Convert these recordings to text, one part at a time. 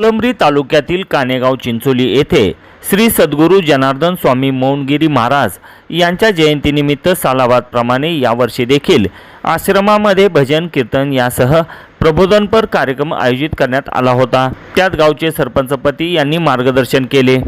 फुलंब्री तालुक्यातील कानेगाव चिंचोली येथे श्री सद्गुरू जनार्दन स्वामी मौनगिरी महाराज यांच्या जयंतीनिमित्त सालावादप्रमाणे यावर्षी देखील आश्रमामध्ये भजन कीर्तन यासह प्रबोधनपर कार्यक्रम आयोजित करण्यात आला होता. त्यात गावचे सरपंचपती यांनी मार्गदर्शन केले.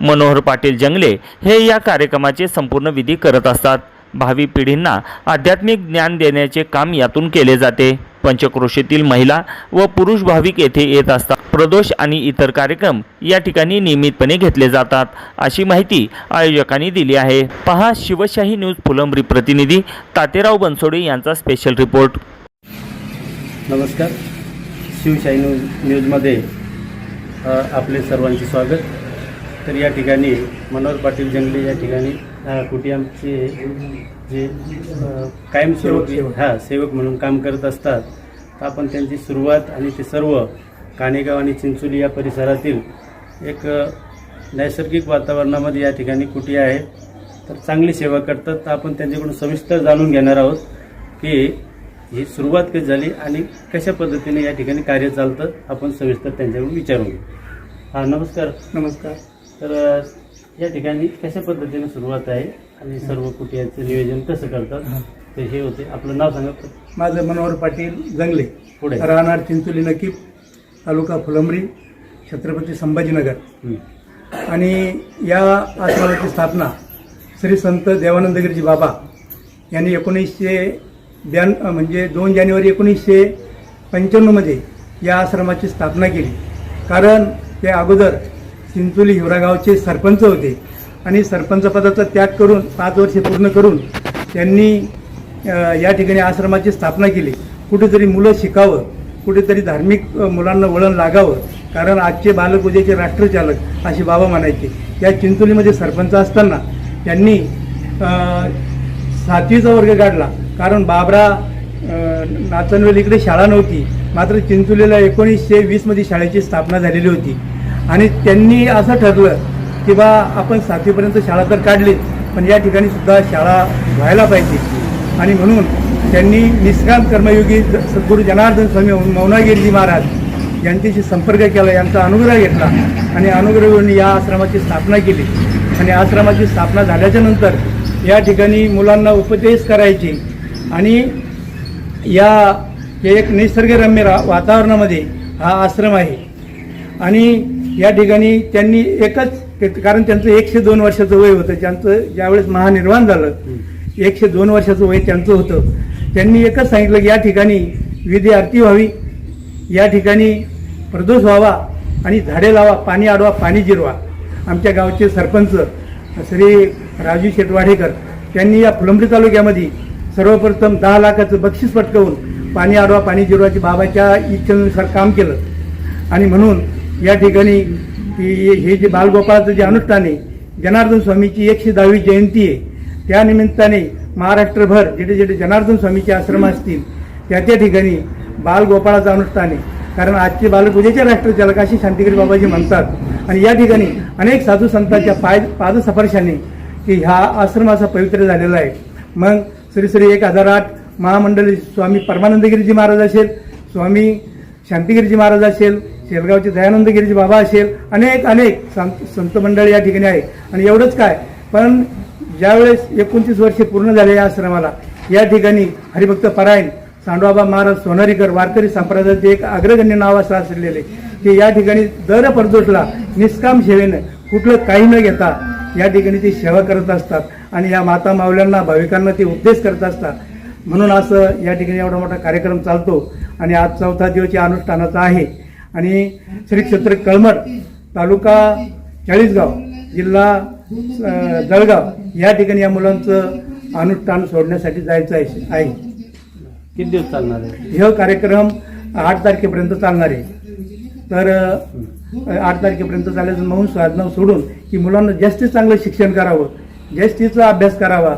मनोहर पाटील जंगले हे या कार्यक्रमाचे संपूर्ण विधी करत असतात. भावी पिढींना आध्यात्मिक ज्ञान देण्याचे काम यातून केले जाते. पंचक्रोशीतील महिला व पुरुष भाविक येथे येत असतात. प्रदोष आणि इतर कार्यक्रम या ठिकाणी नियमितपणे घेतले जातात अशी माहिती आयोजकांनी दिली आहे. पहा शिवशाही न्यूज फुलंब्री प्रतिनिधी तातेराव बनसोडे यांचा स्पेशल रिपोर्ट नमस्कार. शिवशाही न्यूज न्यूजमध्ये आपले सर्वांचे स्वागत. तर या ठिकाणी मनोहर पाटील जंगले या ठिकाणी अ, कुटियामचे जे कायमस्वरूपी हां सेवक म्हणून काम करत असतात तर आपण त्यांची सुरुवात आणि ते सर्व काणेगाव आणि चिंचोली या परिसरातील एक नैसर्गिक वातावरणामध्ये या ठिकाणी कुटिया आहे तर चांगली सेवा करतात. तर आपण त्यांच्याकडून सविस्तर जाणून घेणार आहोत की ही सुरुवात कशी झाली आणि कशा पद्धतीने या ठिकाणी कार्य चालतं आपण सविस्तर त्यांच्याकडून विचारून घेऊ. हां नमस्कार. नमस्कार. तर या ठिकाणी कशा पद्धतीने सुरुवात आहे आणि सर्व कुटियाचं नियोजन कसं करतात? ते हे होते. आपलं नाव सांगा. माझं मनोहर पाटील जंगले. पुढे. राहणार चिंचोली नकीब तालुका फुलंब्री छत्रपती संभाजीनगर. आणि या आश्रमाची स्थापना श्री संत देवानंदगिरीजी बाबा यांनी एकोणीसशे ब्याण् म्हणजे दोन जानेवारी एकोणीसशे पंच्याण्णवमध्ये या आश्रमाची स्थापना केली. कारण ते अगोदर चिंचोली हिवरागावचे सरपंच होते. आणि सरपंचपदाचा त्याग करून पाच वर्षे पूर्ण करून त्यांनी या ठिकाणी आश्रमाची स्थापना केली. कुठेतरी मुलं शिकावं कुठेतरी धार्मिक मुलांना वळण लागावं कारण आजचे बालपूजेचे राष्ट्रचालक असे बाबा म्हणायचे. या चिंचोलीमध्ये सरपंच असताना त्यांनी सातवीचा वर्ग काढला. कारण बाबरा नाचनवेल इकडे शाळा नव्हती. मात्र चिंचोलीला एकोणीसशे वीसमध्ये शाळेची स्थापना झालेली होती. आणि त्यांनी असं ठरलं की बा आपण सातवीपर्यंत शाळा तर काढली पण या ठिकाणी सुद्धा शाळा व्हायला पाहिजे. आणि म्हणून त्यांनी निष्काम कर्मयोगी सद्गुरू जनार्दन स्वामी मौनागिरीजी महाराज यांच्याशी संपर्क केला यांचा अनुग्रह घेतला आणि अनुग्रह या आश्रमाची स्थापना केली. आणि आश्रमाची स्थापना झाल्याच्यानंतर या ठिकाणी मुलांना उपदेश करायचे आणि या हे एक निसर्गरम्य रा- वातावरणामध्ये हा आश्रम आहे. आणि या ठिकाणी त्यांनी एकच कारण त्यांचं एकशे दोन वर्षाचं वय होतं ज्यांचं ज्यावेळेस महानिर्वाण झालं एकशे दोन वर्षाचं वय त्यांचं होतं. त्यांनी एकच सांगितलं की या ठिकाणी विधी आरती व्हावी या ठिकाणी प्रदोष व्हावा आणि झाडे लावा पाणी आडवा पाणी जिरवा. आमच्या गावचे सरपंच श्री राजू शेटवाडेकर त्यांनी या फुलंब्री तालुक्यामध्ये सर्वप्रथम दहा लाखाचं बक्षीस पटकवून पाणी आडवा पाणी जिरवाची बाबाच्या इच्छेनुसार काम केलं. आणि म्हणून या ठिकाणी हे जे बालगोपाळाचं जे अनुष्ठान आहे जनार्दन स्वामीची एकशे दहावी जयंती आहे. त्या निमित्ताने महाराष्ट्रभर जिथे जिथे जनार्दन स्वामीचे आश्रम असतील त्या त्या ठिकाणी बालगोपाळाचं अनुष्ठान आहे. कारण आजचे बालपूजेचे राष्ट्रचालक अशी शांतिगिरी बाबाजी म्हणतात. आणि या ठिकाणी अनेक साधू संतांच्या पाय पादसफरशाने की ह्या आश्रम असा पवित्र झालेला आहे. मग श्री श्री एक हजार आठ महामंडळी स्वामी परमानंदगिरीजी महाराज असेल स्वामी शांतिगिरीजी महाराज असेल शेलगावचे दयानंदगिरीजी बाबा असेल अनेक अनेक संत संत या ठिकाणी आहे आणि एवढंच काय पण ज्यावेळेस एकोणतीस वर्षे पूर्ण झाले या आश्रमाला या ठिकाणी हरिभक्त परायण सांडोबाबा महाराज सोनारीकर वारकरी संप्रदायाचे एक अग्रगण्य नाव असं असलेले की या ठिकाणी दर प्रदोषला निष्काम सेवेनं कुठलं काही न घेता या ठिकाणी ती सेवा करत असतात. आणि या माता माऊल्यांना भाविकांना ते उपदेश करत असतात. म्हणून असं या ठिकाणी एवढा मोठा कार्यक्रम चालतो. आणि आज चौथा दिवस या अनुष्ठानाचा आहे. आणि श्री क्षेत्र कळमठ तालुका चाळीसगाव जिल्हा जळगाव या ठिकाणी या मुलांचं अनुष्ठान सोडण्यासाठी जायचं आहे आहे. किती दिवस चालणार आहे? हे कार्यक्रम आठ तारखेपर्यंत चालणार आहे. तर आठ तारखेपर्यंत चालायचं म्हणून साधना सोडून की मुलांना जास्तीत चांगलं शिक्षण करावं जास्तीचा अभ्यास करावा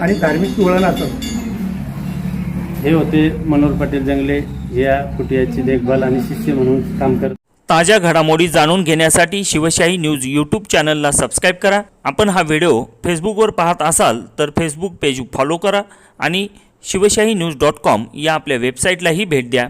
आणि धार्मिक वळण असावं. हे होते मनोहर पाटील जंगले. या कुटियाची देखभाल आणि शिष्य म्हणून काम करत ताज्या घडामोडी जाणून घेण्यासाठी शिवशाही न्यूज यूट्यूब चॅनलला सबस्क्राईब करा. आपण हा व्हिडिओ फेसबुकवर पाहत असाल तर फेसबुक पेज फॉलो करा आणि शिवशाही न्यूज डॉट कॉम या आपल्या वेबसाईटलाही भेट द्या.